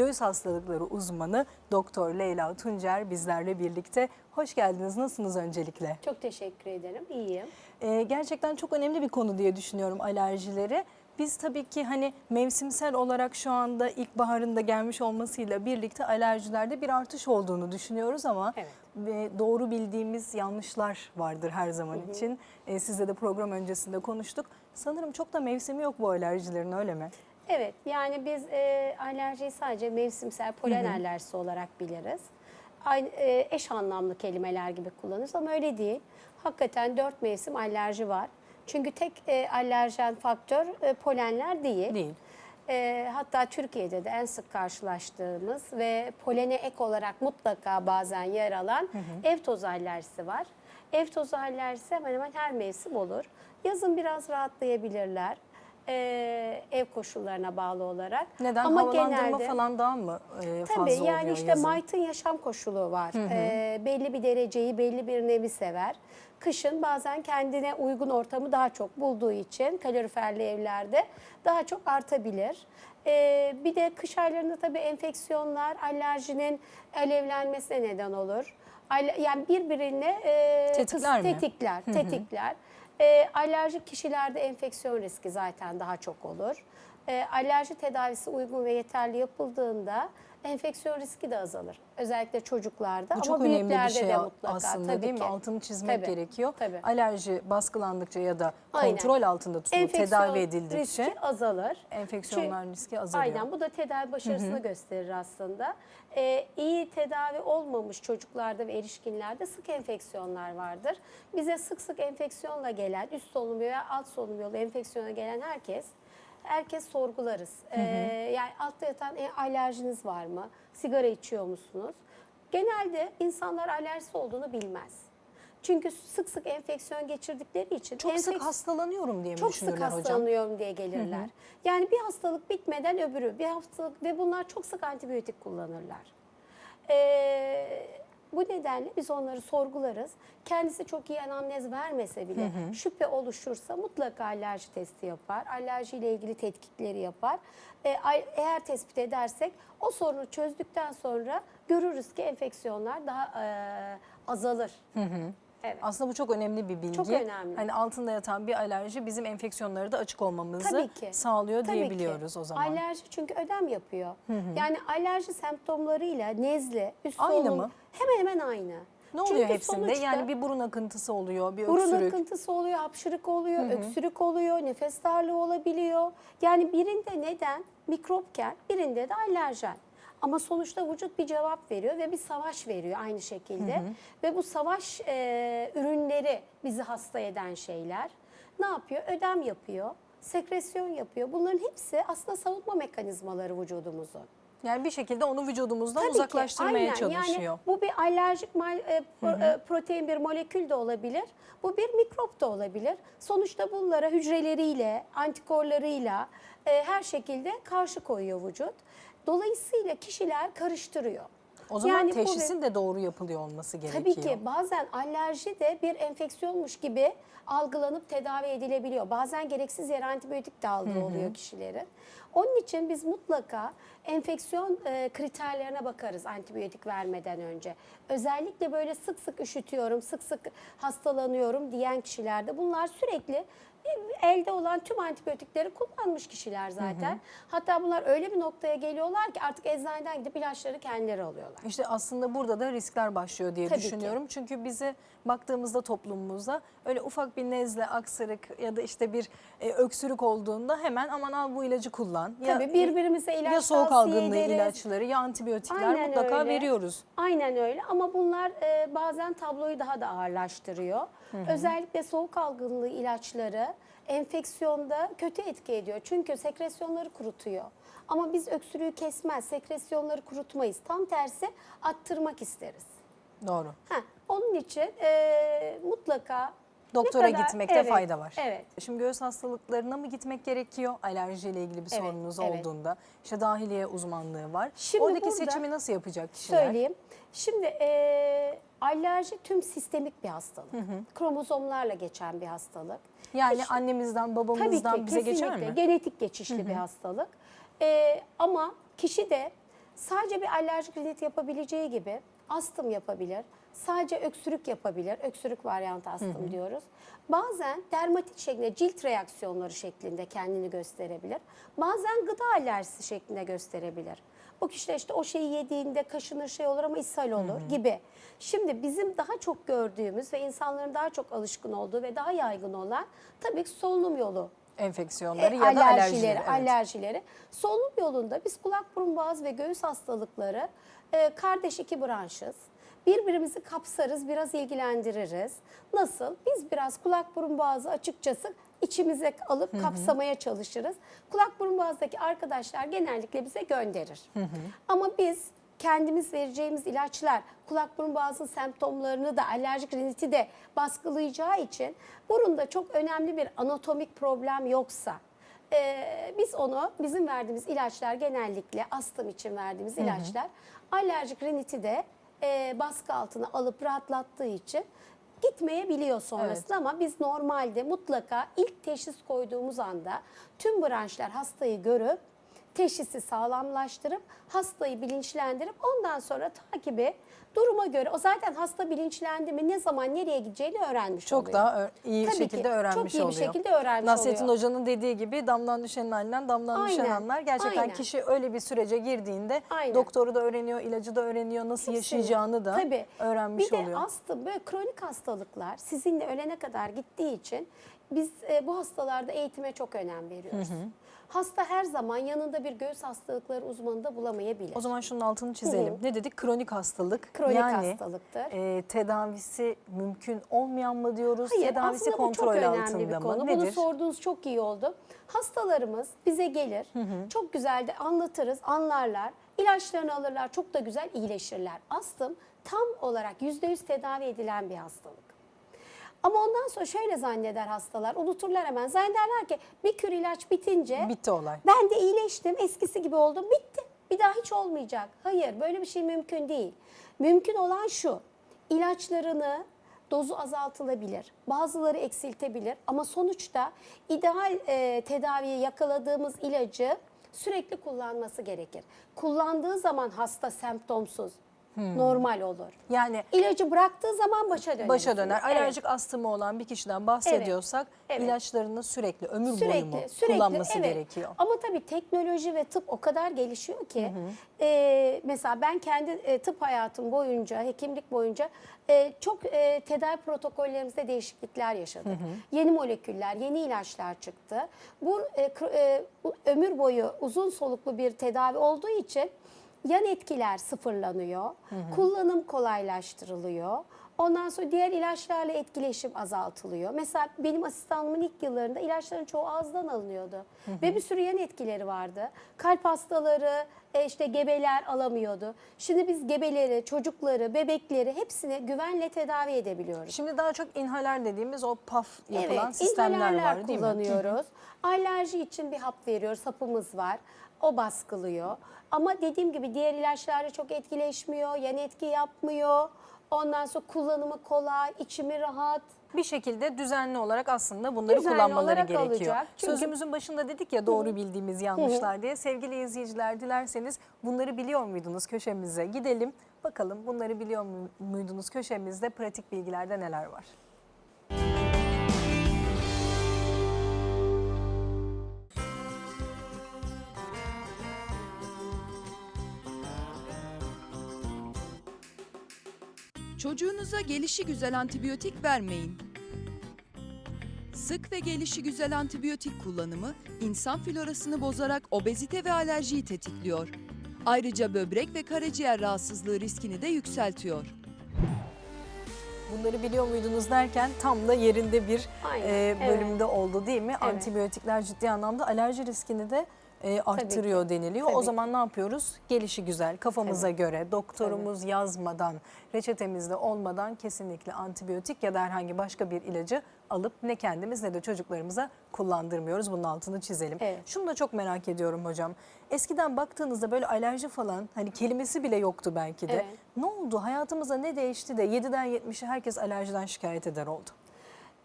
göğüs hastalıkları uzmanı Doktor Leyla Tuncer bizlerle birlikte. Hoş geldiniz. Nasılsınız öncelikle? Çok teşekkür ederim. İyiyim. Ee, gerçekten çok önemli bir konu diye düşünüyorum alerjileri. Biz tabii ki hani mevsimsel olarak şu anda ilkbaharın da gelmiş olmasıyla birlikte alerjilerde bir artış olduğunu düşünüyoruz ama Evet. ve doğru bildiğimiz yanlışlar vardır her zaman için. Ee, sizle de program öncesinde konuştuk. Sanırım çok da mevsimi yok bu alerjilerin öyle mi? Evet yani biz e, alerjiyi sadece mevsimsel polen alerjisi olarak biliriz. Aynı, e, eş anlamlı kelimeler gibi kullanırız ama öyle değil. Hakikaten dört mevsim alerji var. Çünkü tek e, alerjen faktör e, polenler değil. Değil. E, hatta Türkiye'de de en sık karşılaştığımız ve polene ek olarak mutlaka bazen yer alan ev tozu alerjisi var. Ev tozu alerjisi hemen hemen her mevsim olur. Yazın biraz rahatlayabilirler e, ev koşullarına bağlı olarak. Neden? Ama Havalandırma genelde, falan daha mı e, fazla Tabii oluyor yani işte yazın? Mayt'ın yaşam koşulu var. Ee, belli bir dereceyi, belli bir nevi sever. Kışın bazen kendine uygun ortamı daha çok bulduğu için kaloriferli evlerde daha çok artabilir. Ee, bir de kış aylarında tabii enfeksiyonlar alerjinin alevlenmesine neden olur. Yani birbirine e, Tetikler mi? tetikler, tetikler. E, alerjik kişilerde enfeksiyon riski zaten daha çok olur. E, alerji tedavisi uygun ve yeterli yapıldığında enfeksiyon riski de azalır. Özellikle çocuklarda Bu ama çok önemli bir büyüklerde şey de mutlaka. aslında tabii değil mi? ki. Altını çizmek Tabii, gerekiyor. tabii. Alerji baskılandıkça ya da Aynen. kontrol altında tutulup tedavi edildikçe riski azalır. enfeksiyonlar Çünkü- riski azalıyor. Aynen bu da tedavi başarısını gösterir aslında. Ee, iyi tedavi olmamış çocuklarda ve erişkinlerde sık enfeksiyonlar vardır. Bize sık sık enfeksiyonla gelen, üst solunum veya alt solunum yolu enfeksiyona gelen herkes herkes sorgularız. Ee, yani altta yatan e, alerjiniz var mı? Sigara içiyor musunuz? Genelde insanlar alerjisi olduğunu bilmez. Çünkü sık sık enfeksiyon geçirdikleri için Çok sık enfeks- hastalanıyorum diye mi çok sık düşünürler hocam? hastalanıyorum diye gelirler. Yani bir hastalık bitmeden öbürü, bir hastalık ve bunlar çok sık antibiyotik kullanırlar. Ee, bu nedenle biz onları sorgularız. Kendisi çok iyi anamnez vermese bile şüphe oluşursa mutlaka alerji testi yapar. Alerjiyle ilgili tetkikleri yapar. Ay- eğer tespit edersek o sorunu çözdükten sonra görürüz ki enfeksiyonlar daha e, azalır. Evet. Aslında bu çok önemli bir bilgi. Çok önemli. Hani altında yatan bir alerji bizim enfeksiyonlara da açık olmamızı Tabii ki. sağlıyor Tabii diyebiliyoruz ki. o zaman. Alerji çünkü ödem yapıyor. Yani alerji semptomlarıyla nezle, üst Aynı solunum mı? hemen hemen aynı. ne oluyor Çünkü hepsinde? sonuçta Yani bir burun akıntısı oluyor, bir burun öksürük. akıntısı oluyor, hapşırık oluyor, öksürük oluyor, nefes darlığı olabiliyor. Yani birinde neden mikropken birinde de alerjen. Ama sonuçta vücut bir cevap veriyor ve bir savaş veriyor aynı şekilde. Ve bu savaş e, ürünleri bizi hasta eden şeyler ne yapıyor? Ödem yapıyor, sekresyon yapıyor. Bunların hepsi aslında savunma mekanizmaları vücudumuzun. Yani bir şekilde onu vücudumuzdan Tabii ki, uzaklaştırmaya aynen. çalışıyor. Yani bu bir alerjik mal- e, pro- e, protein bir molekül de olabilir. Bu bir mikrop da olabilir. Sonuçta bunlara hücreleriyle, antikorlarıyla e, her şekilde karşı koyuyor vücut. Dolayısıyla kişiler karıştırıyor. o zaman Yani teşhisin de doğru yapılıyor olması gerekiyor. Tabii ki bazen alerji de bir enfeksiyonmuş gibi algılanıp tedavi edilebiliyor. Bazen gereksiz yere antibiyotik de aldığı oluyor kişilerin. Onun için biz mutlaka enfeksiyon e, kriterlerine bakarız antibiyotik vermeden önce. Özellikle böyle sık sık üşütüyorum, sık sık hastalanıyorum diyen kişilerde bunlar sürekli elde olan tüm antibiyotikleri kullanmış kişiler zaten. Hatta bunlar öyle bir noktaya geliyorlar ki artık eczaneden gidip ilaçları kendileri alıyorlar. İşte aslında burada da riskler başlıyor diye Tabii ki. düşünüyorum. Çünkü bize baktığımızda toplumumuzda öyle ufak bir nezle, aksırık ya da işte bir e, öksürük olduğunda hemen aman al bu ilacı kullan. Tabii birbirimize ilaç ya soğuk algınlığı ederiz. ilaçları ya antibiyotikler Aynen mutlaka öyle. veriyoruz. Aynen öyle ama bunlar e, bazen tabloyu daha da ağırlaştırıyor. Özellikle soğuk algınlığı ilaçları enfeksiyonda kötü etki ediyor. Çünkü sekresyonları kurutuyor. Ama biz öksürüğü kesmez, sekresyonları kurutmayız. Tam tersi attırmak isteriz. Doğru. Heh, onun için e, mutlaka Doktora kadar- gitmekte Evet, fayda var. Evet. Şimdi göğüs hastalıklarına mı gitmek gerekiyor alerjiyle ilgili bir Evet, sorununuz evet. olduğunda? İşte dahiliye uzmanlığı var. Şimdi Oradaki seçimi nasıl yapacak kişiler? Söyleyeyim. Şimdi e, alerji tüm sistemik bir hastalık. Kromozomlarla geçen bir hastalık. Yani Hiç- annemizden, Tabii babamızdan ki bize geçer mi? genetik geçişli bir hastalık. Ee, ama kişi de sadece bir alerjik rinit yapabileceği gibi astım yapabilir. Sadece öksürük yapabilir. Öksürük varyantı astım diyoruz. Bazen dermatit şeklinde cilt reaksiyonları şeklinde kendini gösterebilir. Bazen gıda alerjisi şeklinde gösterebilir. O kişiler işte o şeyi yediğinde kaşınır şey olur ama ishal olur gibi. Şimdi bizim daha çok gördüğümüz ve insanların daha çok alışkın olduğu ve daha yaygın olan tabii ki solunum yolu Enfeksiyonları e, ya da alerjileri, alerjileri. evet. alerjileri. Solunum yolunda biz kulak burun boğaz ve göğüs hastalıkları e, kardeş iki branşız. Birbirimizi kapsarız, biraz ilgilendiririz. Nasıl? Biz biraz kulak burun boğazı açıkçası içimize alıp kapsamaya çalışırız. Kulak burun boğazdaki arkadaşlar genellikle bize gönderir. Ama biz kendimiz vereceğimiz ilaçlar kulak burun boğazın semptomlarını da alerjik riniti de baskılayacağı için burunda çok önemli bir anatomik problem yoksa ee, biz onu bizim verdiğimiz ilaçlar genellikle astım için verdiğimiz ilaçlar alerjik riniti de e, baskı altına alıp rahatlattığı için gitmeyebiliyor sonrasında. Ama biz normalde mutlaka ilk teşhis koyduğumuz anda tüm branşlar hastayı görüp teşhisi sağlamlaştırıp hastayı bilinçlendirip ondan sonra takibi duruma göre o zaten hasta bilinçlendi mi ne zaman nereye gideceğini öğrenmiş Çok oluyor. daha ö- iyi Tabii şekilde ki, öğrenmiş çok iyi bir oluyor. şekilde öğrenmiş Nasrettin oluyor. Hoca'nın dediği gibi damdan düşenin halinden damdan düşen Aynen, anlar. Gerçekten aynen. kişi öyle bir sürece girdiğinde Aynen. doktoru da öğreniyor, ilacı da öğreniyor, nasıl yaşayacağını da Tabii. öğrenmiş bir de oluyor. astım böyle kronik hastalıklar sizinle ölene kadar gittiği için biz e, bu hastalarda eğitime çok önem veriyoruz. Hasta her zaman yanında bir göğüs hastalıkları uzmanı da bulamayabilir. O zaman şunun altını çizelim. Ne dedik? Kronik hastalık. Kronik yani, hastalıktır. e, tedavisi mümkün olmayan mı diyoruz? Hayır tedavisi aslında bu çok kontrol önemli altında bir mı? konu. Nedir? Bunu sorduğunuz çok iyi oldu. Hastalarımız bize gelir, çok güzel de anlatırız, anlarlar, ilaçlarını alırlar, çok da güzel iyileşirler. Astım tam olarak %100 tedavi edilen bir hastalık. Ama ondan sonra şöyle zanneder hastalar, unuturlar hemen. Zannederler ki bir kür ilaç bitince Bitti olay. ben de iyileştim, eskisi gibi oldum, bitti. Bir daha hiç olmayacak. Hayır, böyle bir şey mümkün değil. Mümkün olan şu, ilaçlarını dozu azaltılabilir, bazıları eksiltebilir ama sonuçta ideal e, tedaviye yakaladığımız ilacı sürekli kullanması gerekir. Kullandığı zaman hasta semptomsuz, normal olur. Yani İlacı bıraktığı zaman başa döner. başa döner. Alerjik astımı olan bir kişiden bahsediyorsak Evet. ilaçlarını sürekli ömür boyu mu kullanması evet. gerekiyor? Ama tabii teknoloji ve tıp o kadar gelişiyor ki e, mesela ben kendi e, tıp hayatım boyunca, hekimlik boyunca e, çok e, tedavi protokollerimizde değişiklikler yaşadık. Yeni moleküller, yeni ilaçlar çıktı. Bu e, e, bu ömür boyu uzun soluklu bir tedavi olduğu için yan etkiler sıfırlanıyor, kullanım kolaylaştırılıyor. Ondan sonra diğer ilaçlarla etkileşim azaltılıyor. Mesela benim asistanımın ilk yıllarında ilaçların çoğu ağızdan alınıyordu. Ve bir sürü yan etkileri vardı. Kalp hastaları, e, işte gebeler alamıyordu. Şimdi biz gebeleri, çocukları, bebekleri hepsini güvenle tedavi edebiliyoruz. Şimdi daha çok inhaler dediğimiz o paf yapılan evet, sistemler var değil mi? kullanıyoruz. Alerji için bir hap veriyoruz, hapımız var. O baskılıyor. Ama dediğim gibi diğer ilaçlarla çok etkileşmiyor, yan etki yapmıyor. Ondan sonra kullanımı kolay, içimi rahat. Bir şekilde düzenli olarak aslında bunları Düzenli kullanmaları olarak gerekiyor. alacak. Çünkü- Sözümüzün başında dedik ya doğru bildiğimiz yanlışlar diye. Sevgili izleyiciler dilerseniz bunları biliyor muydunuz köşemize gidelim. Bakalım bunları biliyor mu- muydunuz köşemizde pratik bilgilerde neler var? Çocuğunuza gelişi güzel antibiyotik vermeyin. Sık ve gelişi güzel antibiyotik kullanımı insan florasını bozarak obezite ve alerjiyi tetikliyor. Ayrıca böbrek ve karaciğer rahatsızlığı riskini de yükseltiyor. Bunları biliyor muydunuz derken tam da yerinde bir Aynen, e, evet. bölümde oldu değil mi? Antibiyotikler ciddi anlamda alerji riskini de e, arttırıyor deniliyor. Tabii o ki. zaman ne yapıyoruz? Gelişi güzel kafamıza göre doktorumuz yazmadan, reçetemizde olmadan kesinlikle antibiyotik ya da herhangi başka bir ilacı alıp ne kendimiz ne de çocuklarımıza kullandırmıyoruz. Bunun altını çizelim. Evet. Şunu da çok merak ediyorum hocam. Eskiden baktığınızda böyle alerji falan hani kelimesi bile yoktu belki de. Evet. Ne oldu? Hayatımızda ne değişti de 7'den 70'e herkes alerjiden şikayet eder oldu.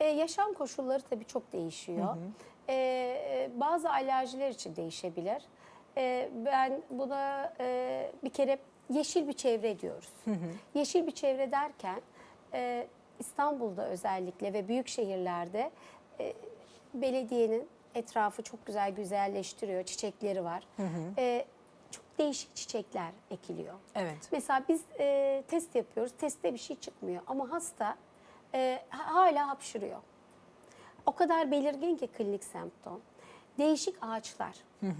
Ee, yaşam koşulları tabii çok değişiyor. Ee, e, bazı alerjiler için değişebilir. Ee, ben buna e, bir kere yeşil bir çevre diyoruz. Yeşil bir çevre derken e, İstanbul'da özellikle ve büyük şehirlerde e, belediyenin etrafı çok güzel güzelleştiriyor. Çiçekleri var. E, çok değişik çiçekler ekiliyor. Evet. Mesela biz e, test yapıyoruz. Testte bir şey çıkmıyor ama hasta e, ha- hala hapşırıyor. O kadar belirgin ki klinik semptom. Değişik ağaçlar.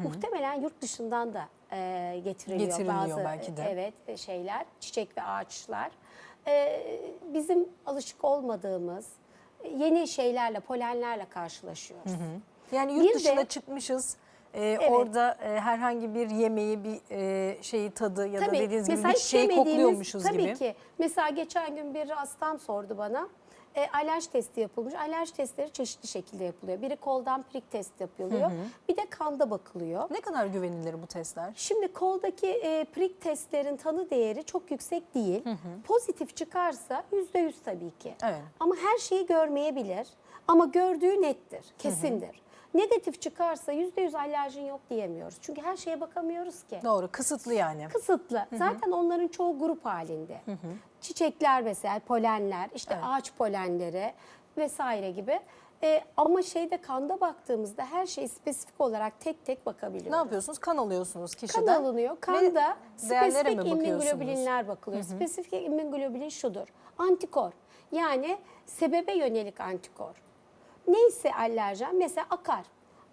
Muhtemelen yurt dışından da e, getiriliyor, Getiriliyor bazı belki de. evet e, şeyler, çiçek ve ağaçlar. E, bizim alışık olmadığımız e, yeni şeylerle, polenlerle karşılaşıyoruz. Yani yurt Bir de- dışına çıkmışız. Ee, Orada e, herhangi bir yemeği, bir e, şeyi tadı ya da dediğiniz gibi bir yemediğimiz- kokluyormuşuz tabii gibi. ki. Mesela geçen gün bir hastam sordu bana. E, alerji testi yapılmış. Alerji testleri çeşitli şekilde yapılıyor. Biri koldan prik test yapılıyor. Bir de kanda bakılıyor. Ne kadar güvenilir bu testler? Şimdi koldaki e, prik testlerin tanı değeri çok yüksek değil. Pozitif çıkarsa yüzde yüz tabii ki. Evet. Ama her şeyi görmeyebilir. Ama gördüğü nettir, kesindir. Negatif çıkarsa yüzde yüz alerjin yok diyemiyoruz. Çünkü her şeye bakamıyoruz ki. Doğru, kısıtlı yani. Kısıtlı. Zaten onların çoğu grup halinde. Çiçekler mesela, polenler, işte Evet. ağaç polenleri vesaire gibi. E, ama şeyde kanda baktığımızda her şeyi spesifik olarak tek tek bakabiliyoruz. Ne yapıyorsunuz? Kan alıyorsunuz kişiden. Kan alınıyor. Kanda spesifik immünglobulinler bakılıyor. Spesifik immünoglobulin şudur. Antikor. Yani sebebe yönelik antikor. Neyse alerjen mesela akar.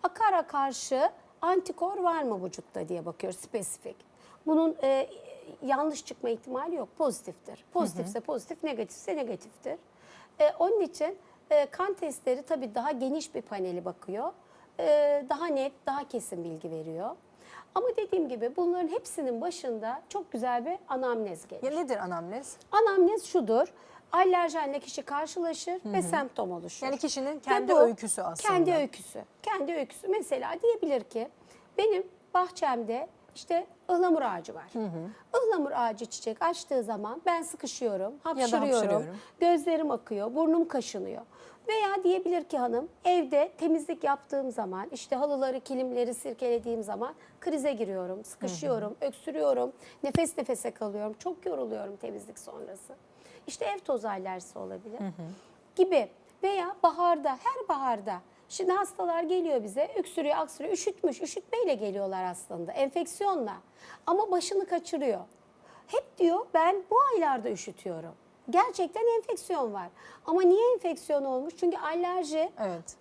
Akara karşı antikor var mı vücutta diye bakıyoruz spesifik. Bunun e, yanlış çıkma ihtimali yok. Pozitiftir. Pozitifse pozitif, negatifse negatiftir. E, onun için e, kan testleri tabii daha geniş bir paneli bakıyor. E, daha net, daha kesin bilgi veriyor. Ama dediğim gibi bunların hepsinin başında çok güzel bir anamnez gelir. Ya nedir anamnez? Anamnez şudur. Alerjenle kişi karşılaşır ve semptom oluşur. Yani kişinin Ve kendi bu öyküsü aslında. Kendi öyküsü. Kendi öyküsü. Mesela diyebilir ki benim bahçemde işte ıhlamur ağacı var. Ihlamur ağacı çiçek açtığı zaman ben sıkışıyorum, hapşırıyorum, hapşırıyorum. gözlerim akıyor, burnum kaşınıyor. Veya diyebilir ki hanım evde temizlik yaptığım zaman işte halıları, kilimleri sirkelediğim zaman krize giriyorum, sıkışıyorum, öksürüyorum, nefes nefese kalıyorum, çok yoruluyorum temizlik sonrası. İşte ev tozu alerjisi olabilir gibi veya baharda her baharda şimdi hastalar geliyor bize öksürüyor aksırıyor üşütmüş üşütmeyle geliyorlar aslında enfeksiyonla ama başını kaçırıyor. Hep diyor ben bu aylarda üşütüyorum. Gerçekten enfeksiyon var. Ama niye enfeksiyon olmuş? Çünkü alerji Evet.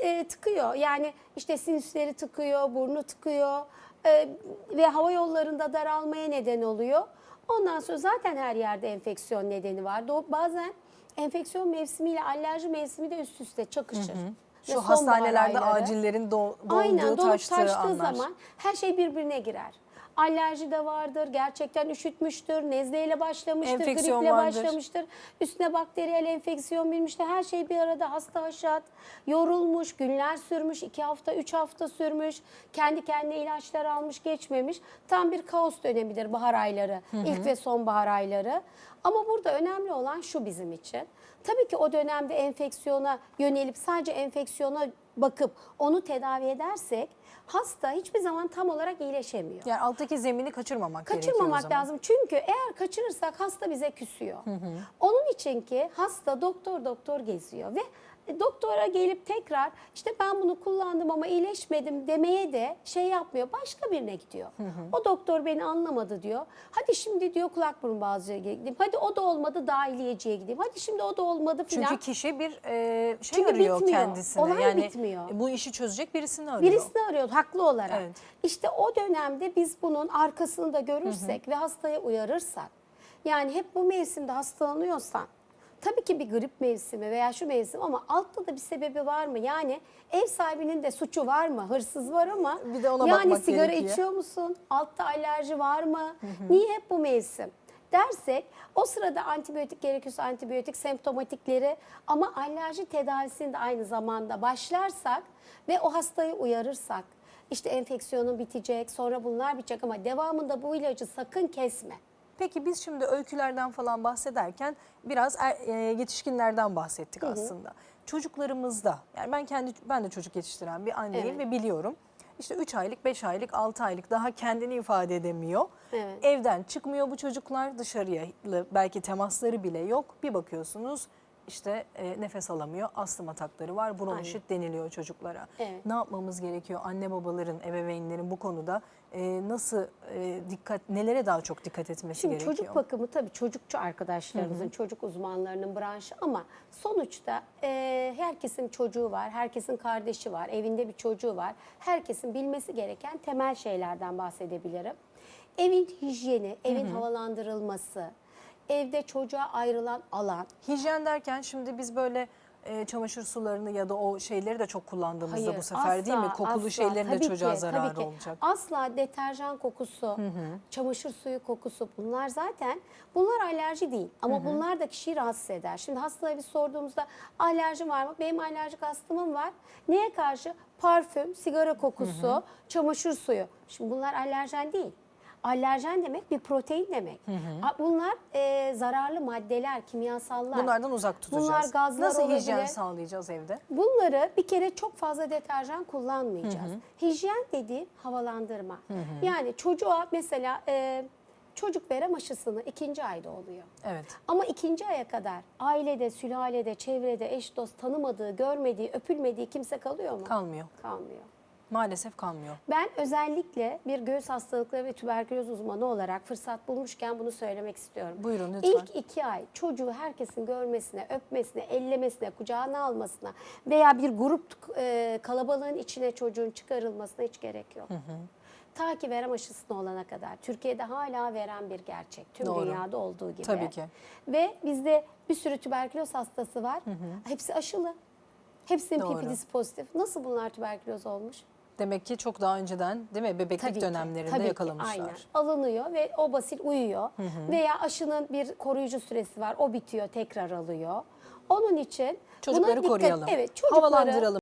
e, tıkıyor. Yani işte sinüsleri tıkıyor, burnu tıkıyor e, ve hava yollarında daralmaya neden oluyor. Ondan sonra zaten her yerde enfeksiyon nedeni var. Bazen enfeksiyon mevsimiyle alerji mevsimi de üst üste çakışır. Ve Şu sonbahar hastanelerde ayları- acillerin do- dolduğu, Aynen dolup taştığı, taştığı anlar. zaman her şey birbirine girer. Alerji de vardır, gerçekten üşütmüştür, nezleyle başlamıştır, Enfeksiyon griple vardır. başlamıştır. Üstüne bakteriyel enfeksiyon bilmiştir. Her şey bir arada hasta haşat, yorulmuş, günler sürmüş, iki hafta, üç hafta sürmüş. Kendi kendine ilaçlar almış, geçmemiş. Tam bir kaos dönemidir bahar ayları, ilk ve sonbahar ayları. Ama burada önemli olan şu bizim için. Tabii ki o dönemde enfeksiyona yönelip sadece enfeksiyona bakıp onu tedavi edersek hasta hiçbir zaman tam olarak iyileşemiyor. Yani alttaki zemini kaçırmamak gerekiyor o Kaçırmamak zaman. lazım. Çünkü eğer kaçırırsak hasta bize küsüyor. Onun için ki hasta doktor doktor geziyor ve doktora gelip tekrar işte ben bunu kullandım ama iyileşmedim demeye de şey yapmıyor. Başka birine gidiyor. O doktor beni anlamadı diyor. Hadi şimdi diyor kulak burun boğazcıya gideyim. Hadi o da olmadı dahiliyeciye gideyim. Hadi şimdi o da olmadı filan. Çünkü kişi bir e, şey Çünkü arıyor bitmiyor. kendisine. Olay yani bitmiyor. bu işi çözecek birisini arıyor. Birisini arıyor haklı olarak. Evet. İşte o dönemde biz bunun arkasını da görürsek ve hastaya uyarırsak. Yani hep bu mevsimde hastalanıyorsan tabii ki bir grip mevsimi veya şu mevsim ama altta da bir sebebi var mı? Yani ev sahibinin de suçu var mı? Hırsız var ama Bir de ona yani sigara gerekiyor. içiyor musun? Altta alerji var mı? Niye hep bu mevsim? dersek o sırada antibiyotik gerekiyorsa antibiyotik semptomatikleri ama alerji tedavisini de aynı zamanda başlarsak ve o hastayı uyarırsak işte enfeksiyonun bitecek sonra bunlar bitecek ama devamında bu ilacı sakın kesme. Peki biz şimdi öykülerden falan bahsederken biraz er- e, yetişkinlerden bahsettik aslında. Çocuklarımızda yani ben kendi ben de çocuk yetiştiren bir anneyim Evet. ve biliyorum. işte 3 aylık, 5 aylık, 6 aylık daha kendini ifade edemiyor. Evet. Evden çıkmıyor bu çocuklar dışarıya belki temasları bile yok. Bir bakıyorsunuz işte e, nefes alamıyor, astım atakları var, bronşit deniliyor çocuklara. Evet. Ne yapmamız gerekiyor? Anne babaların, ebeveynlerin bu konuda e, nasıl e, dikkat, nelere daha çok dikkat etmesi Şimdi gerekiyor? çocuk bakımı tabii çocukçu arkadaşlarımızın, çocuk uzmanlarının branşı ama sonuçta e, herkesin çocuğu var, herkesin kardeşi var, evinde bir çocuğu var. Herkesin bilmesi gereken temel şeylerden bahsedebilirim. Evin hijyeni, evin havalandırılması, evde çocuğa ayrılan alan, Hijyen derken şimdi biz böyle e, çamaşır sularını ya da o şeyleri de çok kullandığımızda Hayır, bu sefer değil mi? asla, Kokulu asla. şeylerin de çocuğa ki, zararı tabii ki. olacak. Asla deterjan kokusu, çamaşır suyu kokusu bunlar zaten bunlar alerji değil. Ama bunlar da kişiyi rahatsız eder. Şimdi hastaya biz sorduğumuzda alerji var mı? Benim alerjik astımım var. Neye karşı? Parfüm, sigara kokusu, çamaşır suyu. Şimdi bunlar alerjen değil. Alerjen demek bir protein demek. A- Bunlar e, zararlı maddeler, kimyasallar. Bunlardan uzak tutacağız. Bunlar gazlar Nasıl hijyen olabilir. sağlayacağız evde? Bunları bir kere çok fazla deterjan kullanmayacağız. Hijyen dediğim havalandırma. Yani çocuğa mesela e, çocuk verem aşısını ikinci ayda oluyor. Evet. Ama ikinci aya kadar ailede, sülalede, çevrede, eş dost tanımadığı, görmediği, öpülmediği kimse kalıyor mu? Kalmıyor. Kalmıyor. Maalesef kalmıyor. Ben özellikle bir göğüs hastalıkları ve tüberküloz uzmanı olarak fırsat bulmuşken bunu söylemek istiyorum. Buyurun lütfen. İlk iki ay çocuğu herkesin görmesine, öpmesine, ellemesine, kucağına almasına veya bir grup e, kalabalığın içine çocuğun çıkarılmasına hiç gerek yok. Ta ki verem aşısına olana kadar. Türkiye'de hala veren bir gerçek. Tüm Doğru. dünyada olduğu gibi. Tabii ki. Ve bizde bir sürü tüberküloz hastası var. Hepsi aşılı. Hepsinin. PPD'si pozitif. Nasıl bunlar tüberküloz olmuş? Demek ki çok daha önceden değil mi bebeklik Tabii ki, dönemlerinde tabii ki, yakalamışlar. aynen. Alınıyor ve o basil uyuyor. Veya aşının bir koruyucu süresi var. O bitiyor, tekrar alıyor. Onun için Çocukları dikkat- koruyalım. Evet, çocukları Havalandıralım.